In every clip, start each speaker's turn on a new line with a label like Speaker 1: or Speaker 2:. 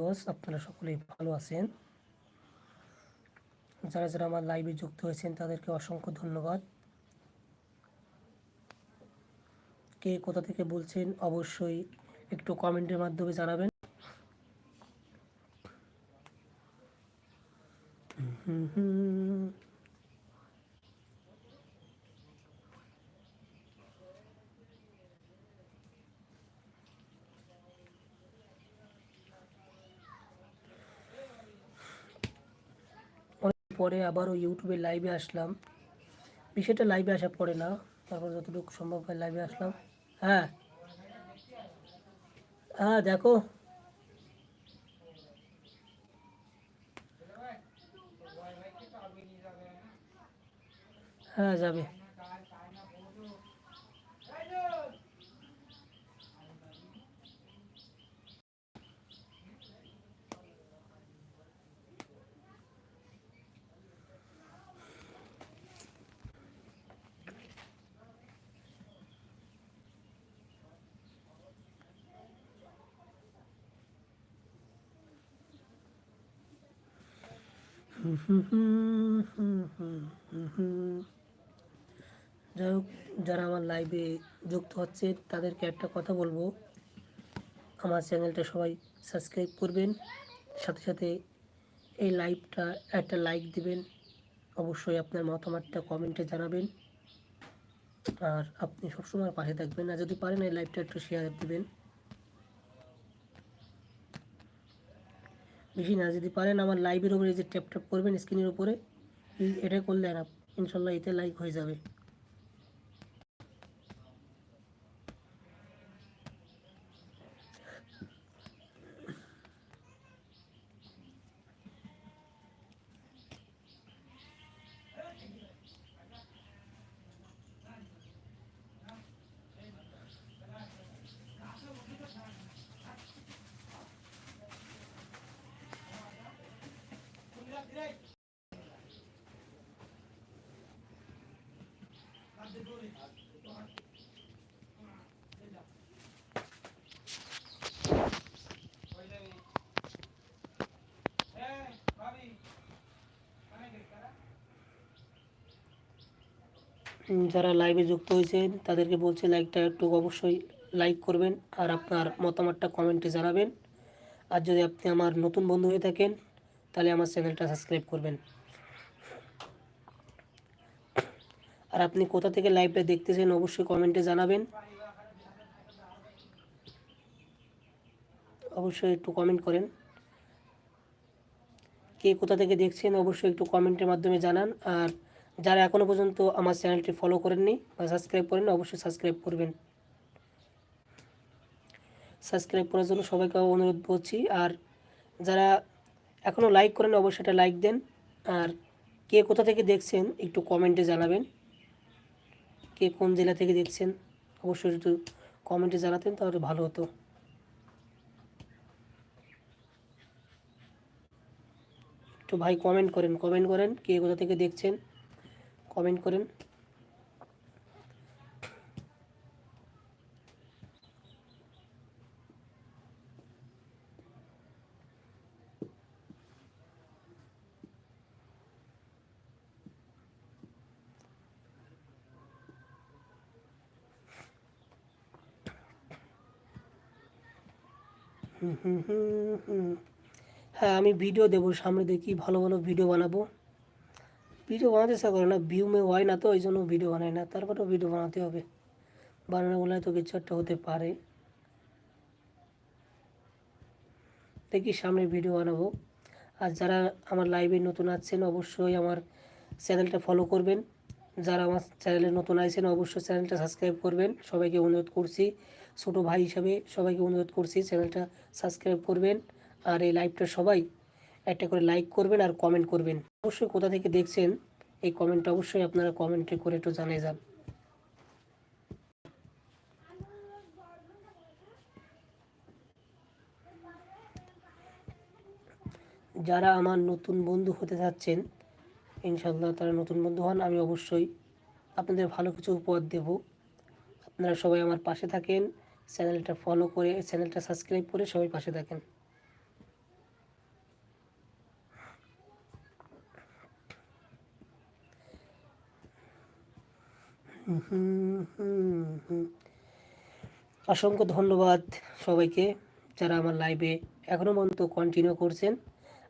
Speaker 1: Viewers, আপনারা সকলেই ভালো আছেন। যারা যারা আমার লাইভে যুক্ত হয়েছেন, তাদেরকে অসংখ্য ধন্যবাদ। কে কোথা থেকে বলছেন, অবশ্যই একটু কমেন্টের মাধ্যমে জানাবেন। হুম হুম। পরে আবারও ইউটিউবে লাইভে আসলাম। বিষয়টা লাইভে আসা পড়ে না, তারপর যতটুকু সম্ভব হয় লাইভে আসলাম। হ্যাঁ। হ্যাঁ দেখো। হ্যাঁ যাবে। যাই হোক, যারা আমার লাইভে যুক্ত হচ্ছে তাদেরকে একটা কথা বলব। আমার চ্যানেলটা সবাই সাবস্ক্রাইব করবেন। সাথে সাথে এই লাইভটা একটা লাইক দিবেন। অবশ্যই আপনার মতামতটা কমেন্টে জানাবেন। আর আপনি সবসময় পাশে থাকবেন। আর যদি পারেন, এই লাইভটা একটু শেয়ার দেবেন। বেশি না, যদি পারেন আমার লাইভের উপরে যে ট্যাপ ট্যাপ করবেন স্ক্রিনের উপরে এটা করলে আর ইনশাল্লাহ এতে লাইক হয়ে যাবে। যারা লাইভে যুক্ত হয়েছেন, তাদেরকে বলছে লাইকটা একটু অবশ্যই লাইক করবেন আর আপনার মতামতটা কমেন্টে জানাবেন। আর যদি আপনি আমার নতুন বন্ধু হয়ে থাকেন তাহলে আমার চ্যানেলটা সাবস্ক্রাইব করবেন। আর আপনি কোথা থেকে লাইভটা দেখতেছেন অবশ্যই কমেন্টে জানাবেন। অবশ্যই একটু কমেন্ট করেন। কে কোথা থেকে দেখছেন অবশ্যই একটু কমেন্টের মাধ্যমে জানান। আর যারা এখনও পর্যন্ত আমার চ্যানেলটি ফলো করেননি বা সাবস্ক্রাইব করেন অবশ্যই সাবস্ক্রাইব করবেন। সাবস্ক্রাইব করার জন্য সবাইকে অনুরোধ করছি। আর যারা এখনও লাইক করেন অবশ্যই একটা লাইক দেন। আর কে কোথা থেকে দেখছেন, একটু কমেন্টে জানাবেন। কে কোন জেলা থেকে দেখছেন, অবশ্যই একটু কমেন্টে জানাতেন, তাহলে ভালো হতো। একটু ভাই কমেন্ট করেন কমেন্ট করেন, কে কোথা থেকে দেখছেন কমেন্ট করেন। হ্যাঁ আমি ভিডিও দেবো, সামনে দেখি ভালো ভালো ভিডিও বানাবো। ভিডিও বানাতে ইচ্ছা করে না ভিউ মে হয় না তো, ওই জন্য ভিডিও বানাই না, তারপরেও ভিডিও বানাতে হবে। বানানো বলে তো কিছু একটা হতে পারে। দেখি সামনে ভিডিও বানাবো। আর যারা আমার লাইভে নতুন আছেন অবশ্যই আমার চ্যানেলটা ফলো করবেন। যারা আমার চ্যানেলে নতুন আছেন অবশ্যই চ্যানেলটা সাবস্ক্রাইব করবেন। সবাইকে অনুরোধ করছি। ছোটো ভাই হিসাবে সবাইকে অনুরোধ করছি চ্যানেলটা সাবস্ক্রাইব করবেন আর এই লাইভটা সবাই একটা করে লাইক করবেন আর কমেন্ট করবেন। অবশ্যই কোথা থেকে দেখছেন এই কমেন্টটা অবশ্যই আপনারা কমেন্টে করে একটু জানিয়ে যান। যারা আমার নতুন বন্ধু হতে যাচ্ছেন ইনশাল্লাহ তারা নতুন বন্ধু হন, আমি অবশ্যই আপনাদের ভালো কিছু উপহার দেব। আপনারা সবাই আমার পাশে থাকেন। চ্যানেলটা ফলো করে, চ্যানেলটা সাবস্ক্রাইব করে সবাই পাশে থাকেন। অসংখ্য ধন্যবাদ সবাইকে যারা আমার লাইভে এখনও পর্যন্ত কন্টিনিউ করছেন।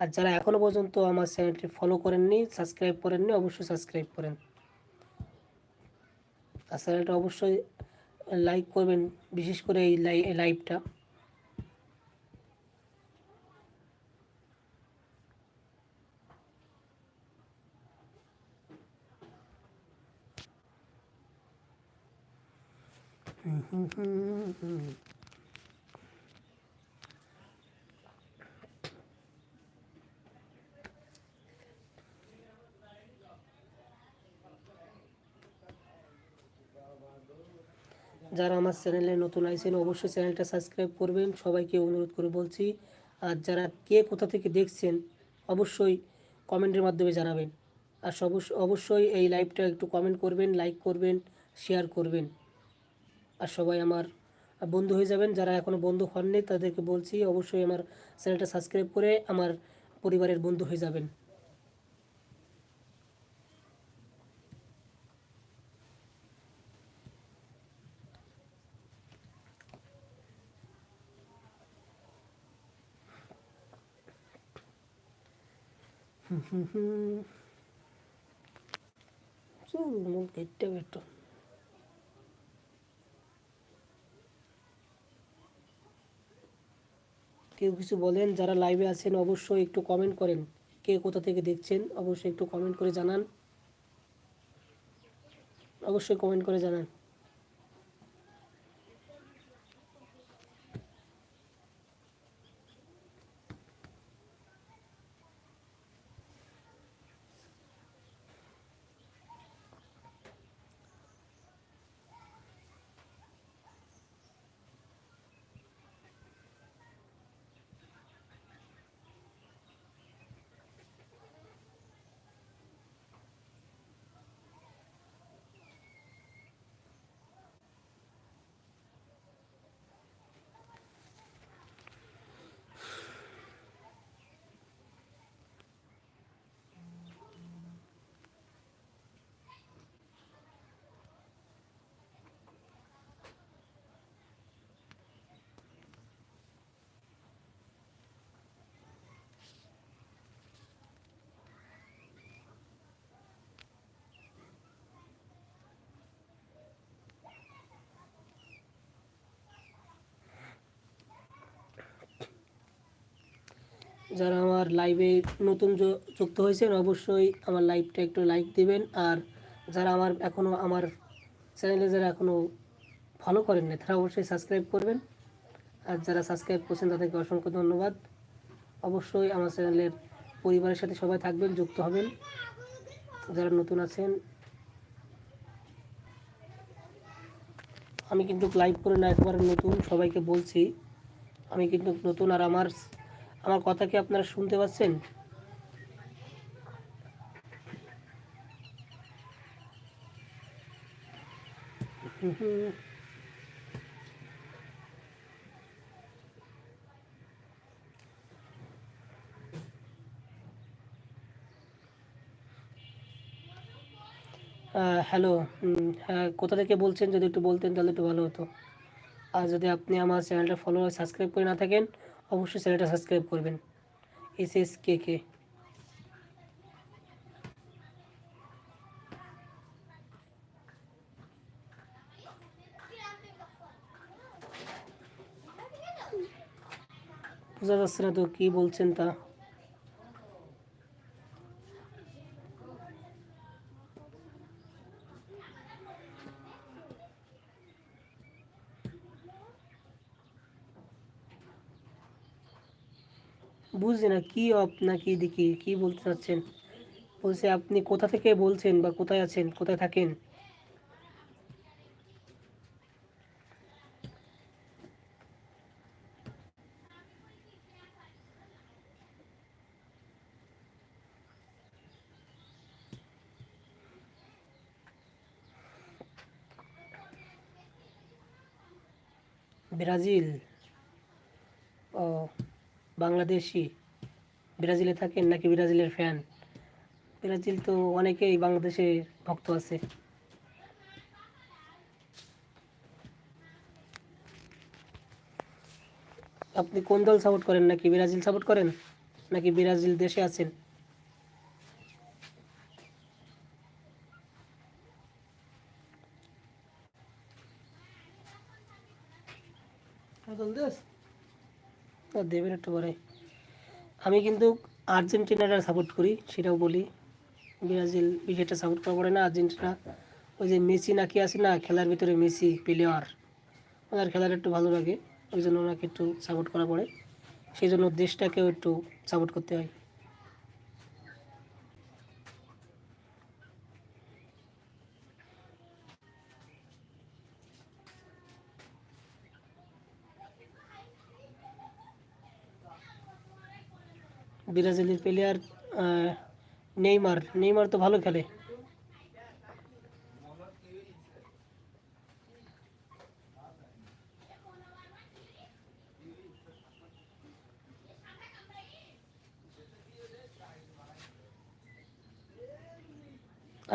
Speaker 1: আর যারা এখনও পর্যন্ত আমার চ্যানেলটি ফলো করেননি সাবস্ক্রাইব করেননি, অবশ্যই সাবস্ক্রাইব করেন। আর চ্যানেলটা অবশ্যই লাইক করবেন বিশেষ করে এই লাইভটা যারা আমার চ্যানেলে নতুন আইছেন, অবশ্যই চ্যানেলটা সাবস্ক্রাইব করবেন। সবাইকে অনুরোধ করে বলছি, আর যারা কে কোথা থেকে দেখছেন, অবশ্যই কমেন্টের মাধ্যমে জানাবেন। আর অবশ্যই এই লাইভটা একটু কমেন্ট করবেন, লাইক করবেন, শেয়ার করবেন। আর সবাই আমার বন্ধু হয়ে যাবেন। যারা এখনও বন্ধু হননি, তাদেরকে বলছি, অবশ্যই আমার চ্যানেলটা সাবস্ক্রাইব করে আমার পরিবারের বন্ধু হয়ে যাবেন। কেউ কিছু বলেন, যারা লাইভে আছেন, অবশ্যই একটু কমেন্ট করেন। কে কোথা থেকে দেখছেন, অবশ্যই একটু কমেন্ট করে জানান। অবশ্যই কমেন্ট করে জানান। যারা আমার লাইভে নতুন যুক্ত হয়েছেন, অবশ্যই আমার লাইভটা একটু লাইক দিবেন। আর যারা আমার এখনও আমার চ্যানেলে যারা এখনও ফলো করেন না তারা অবশ্যই সাবস্ক্রাইব করবেন। আর যারা সাবস্ক্রাইব করছেন, তাদেরকে অসংখ্য ধন্যবাদ। অবশ্যই আমার চ্যানেলের পরিবারের সাথে সবাই থাকবেন, যুক্ত হবেন। যারা নতুন আছেন, আমি কিন্তু লাইভ করে না একবার নতুন সবাইকে বলছি। আমি কিন্তু নতুন আর আমার আমার কথা কি আপনারা শুনতে পাচ্ছেন? হ্যালো হ্যাঁ কোথা থেকে বলছেন? যদি একটু বলতেন তাহলে একটু ভালো হতো। আর যদি আপনি আমার চ্যানেলটা ফলো সাবস্ক্রাইব করে না থাকেন অবশ্যই চ্যানেলটা সাবস্ক্রাইব করবেন। এস এস কে কে বোঝা যাচ্ছে না তো কী বলছেন তা? বুঝছি না কী অফ না কি দেখি, কী বলতে চাচ্ছেন? বলছে, আপনি কোথা থেকে বলছেন বা কোথায় আছেন? কোথায় থাকেন? ব্রাজিল। বাংলাদেশি ব্রাজিলে থাকেন নাকি ব্রাজিলের ফ্যান ব্রাজিল তো অনেকেই বাংলাদেশের ভক্ত আছে। আপনি কোন দল সাপোর্ট করেন? নাকি ব্রাজিল সাপোর্ট করেন? নাকি ব্রাজিল দেশে আছেন? ও দেবেন একটু পরে। আমি কিন্তু আর্জেন্টিনাটা সাপোর্ট করি, সেটাও বলি। ব্রাজিল বিশেষটা সাপোর্ট করা পড়ে না, আর্জেন্টিনা, ওই যে মেসি নাকি আছে না, খেলার ভিতরে মেসি প্লেয়ার ওনার খেলাটা একটু ভালো লাগে। ওই জন্য ওনাকে একটু সাপোর্ট করা পড়ে সেই জন্য দেশটাকেও একটু সাপোর্ট করতে হয়। ব্রাজিলের প্লেয়ার নেইমার। নেইমার তো ভালো খেলে।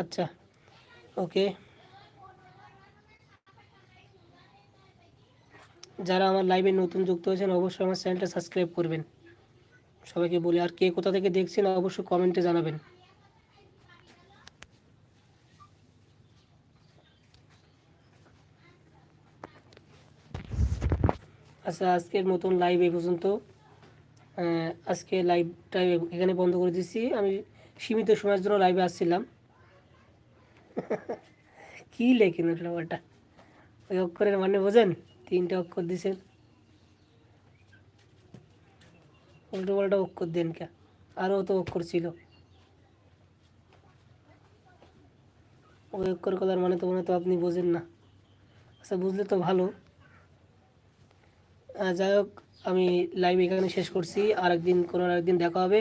Speaker 1: আচ্ছা ওকে। যারা আমার লাইভে নতুন যুক্ত হয়েছেন, অবশ্যই আমার চ্যানেলটা সাবস্ক্রাইব করবেন। সবাইকে বলি, আর কে কোথা থেকে দেখছেন অবশ্যই কমেন্টে জানাবেন। আচ্ছা আজকের মতন লাইভ এই পর্যন্ত আজকে লাইভটা এখানে বন্ধ করে দিচ্ছি আমি সীমিত সময়ের জন্য লাইভে আসছিলাম। কি লেখেন ওটা ওই অক্ষরের মানে বোঝেন? তিনটে অক্ষর দিছেন উল্টো পাল্টা অক্ষর দেন কে? আরও তো অক্ষর ছিল। ওই অক্ষর কলার মানে তো মনে তো আপনি বোঝেন না। আচ্ছা বুঝলে তো ভালো। যাই হোক, আমি লাইভ এখানে শেষ করছি। আর একদিন কোনো আর একদিন দেখা হবে।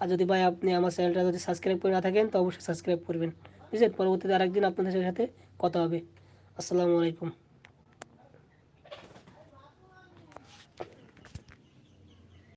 Speaker 1: আর যদি ভাই আপনি আমার চ্যানেলটা যদি সাবস্ক্রাইব করে না থাকেন, তো অবশ্যই সাবস্ক্রাইব করবেন। বুঝলেন? পরবর্তীতে আরেকদিন আপনাদের সাথে কথা হবে। আসসালামু আলাইকুম।